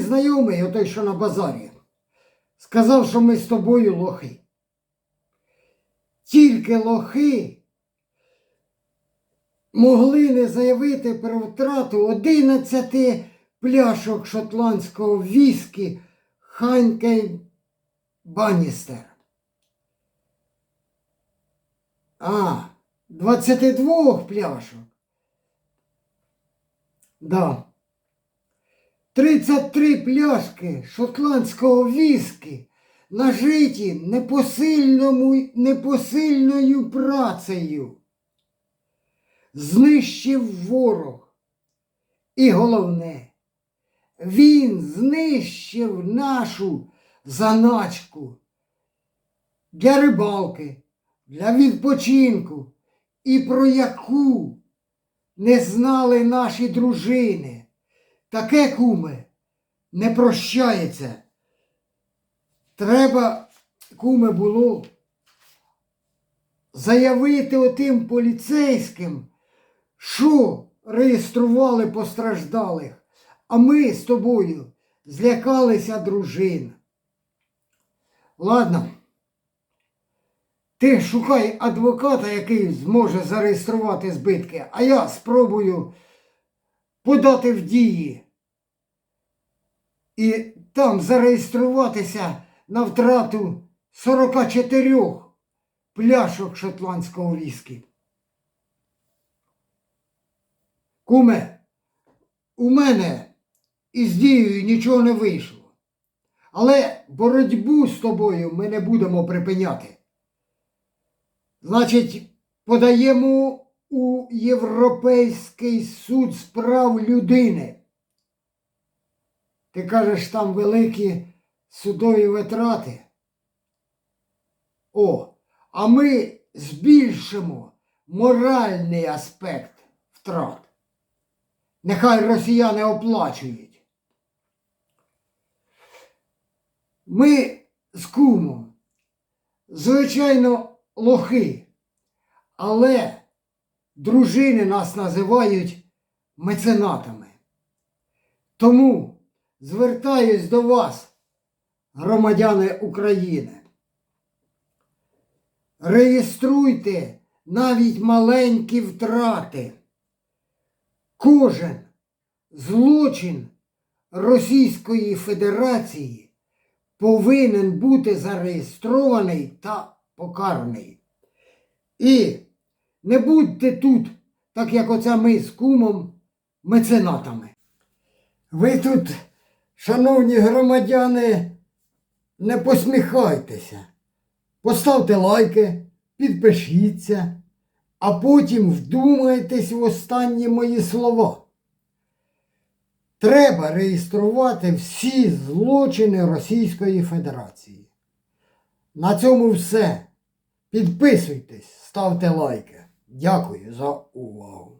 знайомий, отой, що на базарі, сказав, що ми з тобою лохи. Тільки лохи могли не заявити про втрату 11 пляшок шотландського віскі Ханькей Банністер. А, 22 пляшок. Да. 33 пляшки шотландського віскі нажиті непосильною працею. Знищив ворог. І головне, він знищив нашу заначку для рибалки, для відпочинку, і про яку не знали наші дружини. Таке куме не прощається. Треба, куме, було заявити отим поліцейським, що реєстрували постраждалих, а ми з тобою злякалися дружин. Ладно. Ти шукай адвоката, який зможе зареєструвати збитки, а я спробую подати в дії і там зареєструватися на втрату 44 пляшок шотландського віскі. Куме, у мене із дією нічого не вийшло. Але боротьбу з тобою ми не будемо припиняти. Значить, подаємо у Європейський суд з прав людини. Ти кажеш, там великі судові витрати. О, а ми збільшимо моральний аспект втрат. Нехай росіяни оплачують. Ми з кумом, звичайно, лохи, але дружини нас називають меценатами. Тому звертаюсь до вас, громадяни України. Реєструйте навіть маленькі втрати. Кожен злочин Російської Федерації повинен бути зареєстрований та покараний. І не будьте тут, так як оце ми з кумом, меценатами. Ви тут, шановні громадяни, не посміхайтеся. Поставте лайки, підпишіться, а потім вдумайтесь в останні мої слова. Треба реєструвати всі злочини Російської Федерації. На цьому все. Підписуйтесь, ставте лайки. Дякую за увагу.